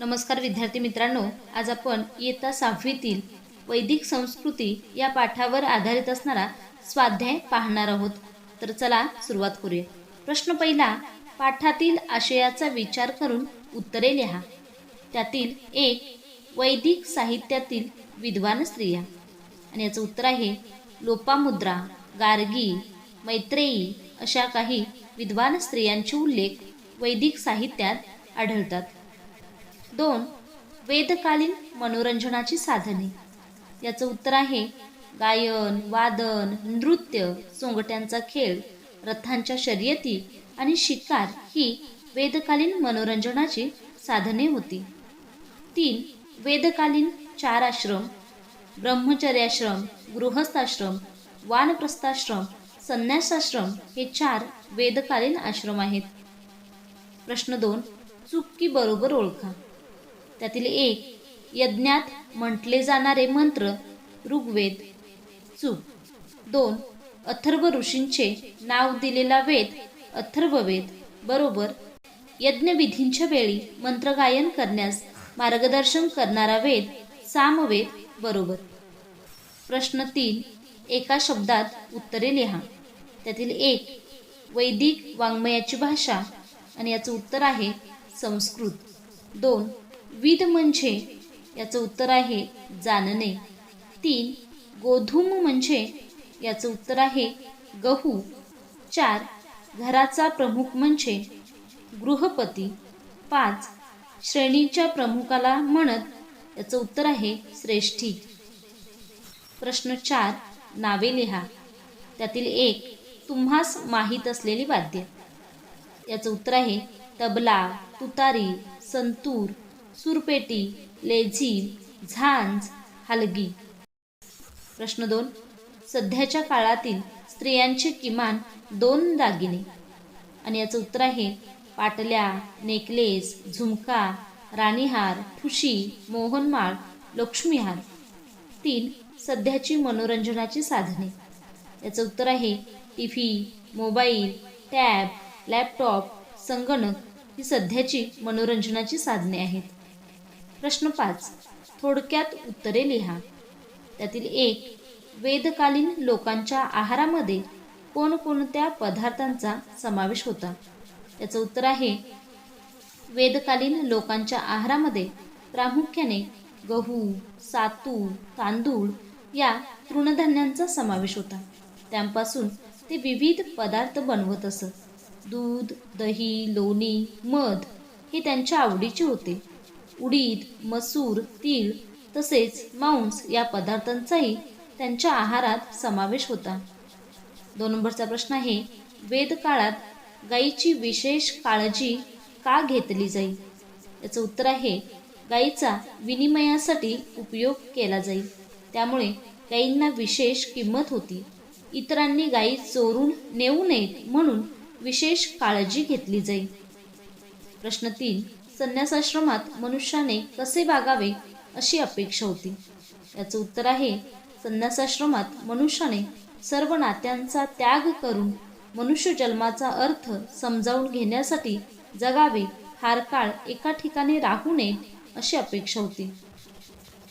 नमस्कार विद्यार्थी मित्रांनो आज आपण इयत्ता सहावीतील वैदिक संस्कृती या पाठावर आधारित असणारा स्वाध्याय पाहणार आहोत. तर चला सुरुवात करूया. प्रश्न पहिला पाठातील आशयाचा विचार करून उत्तरे लिहा. त्यातील एक वैदिक साहित्यातील विद्वान स्त्रिया. आणि याचं उत्तर आहे लोपामुद्रा गार्गी मैत्रेयी अशा काही विद्वान स्त्रियांचे उल्लेख वैदिक साहित्यात आढळतात. दोन वेदकालीन मनोरंजनाची साधने. याचं उत्तर आहे गायन वादन नृत्य सोंगट्यांचा खेळ रथांच्या शर्यती आणि शिकार ही वेदकालीन मनोरंजनाची साधने होती. तीन वेदकालीन चार आश्रम ब्रह्मचर्याश्रम गृहस्थाश्रम वानप्रस्थाश्रम संन्यासाश्रम हे चार वेदकालीन आश्रम आहेत. प्रश्न दोन चूक की बरोबर ओळखा. त्यातील एक यज्ञात म्हटले जाणारे मंत्र ऋग्वेद. चूक. दोन अथर्व ऋषींचे नाव दिलेला वेद अथर्ववेद बरोबर. यज्ञविधींच्या वेळी मंत्रगायन करण्यास मार्गदर्शन करणारा वेद सामवेद. बरोबर. प्रश्न तीन एका शब्दात उत्तरे लिहा. त्यातील एक वैदिक वाङ्मयाची भाषा. आणि याचं उत्तर आहे संस्कृत. दोन विद म्हणजे याचं उत्तर आहे जाणणे तीन गोधूम म्हणजे याचं उत्तर आहे गहू. चार घराचा प्रमुख म्हणजे गृहपती. पाच श्रेणीच्या प्रमुखाला म्हणत याचं उत्तर आहे श्रेष्ठी. प्रश्न चार नावे लिहा. त्यातील एक तुम्हास माहीत असलेली वाद्य. याचं उत्तर आहे तबला तुतारी संतूर सुरपेटी लेझीम झांज हलगी. प्रश्न दोन. सध्याच्या काळातील स्त्रियांचे किमान दोन दागिने. आणि याचं उत्तर आहे पाटल्या नेकलेस झुमका राणीहार ठुशी मोहनमाळ लक्ष्मीहार. तीन सध्याची मनोरंजनाची साधने. याचं उत्तर आहे T V mobile tab laptop संगणक ही सध्याची मनोरंजनाची साधने आहेत. प्रश्न पाच. थोडक्यात उत्तरे लिहा. त्यातील एक वेदकालीन लोकांच्या आहारामध्ये कोणकोणत्या पदार्थांचा समावेश होता? याचं उत्तर आहे वेदकालीन लोकांच्या आहारामध्ये प्रामुख्याने गहू सातू तांदूळ या तृणधान्यांचा समावेश होता. त्यांपासून ते विविध पदार्थ बनवत असत. दूध दही लोणी मध हे त्यांच्या आवडीचे होते. उडीद मसूर तीळ तसेच मांस या पदार्थांचाही त्यांच्या आहारात समावेश होता. दोन नंबरचा प्रश्न आहे वेदकाळात गायीची विशेष काळजी का घेतली जाईल याचं उत्तर आहे गायीचा विनिमयासाठी उपयोग केला जाईल त्यामुळे गायींना विशेष किंमत होती. इतरांनी गायी चोरून नेऊ नयेत म्हणून विशेष काळजी घेतली जाईल प्रश्न तीन संन्यासाश्रमात मनुष्याने कसे वागावे अशी अपेक्षा होती. याचं उत्तर आहे संन्यासाश्रमात मनुष्याने सर्व नात्यांचा त्याग करून मनुष्य जन्माचा अर्थ समजावून घेण्यासाठी जगावे हार काळ एका ठिकाणी राहू नये अशी अपेक्षा होती.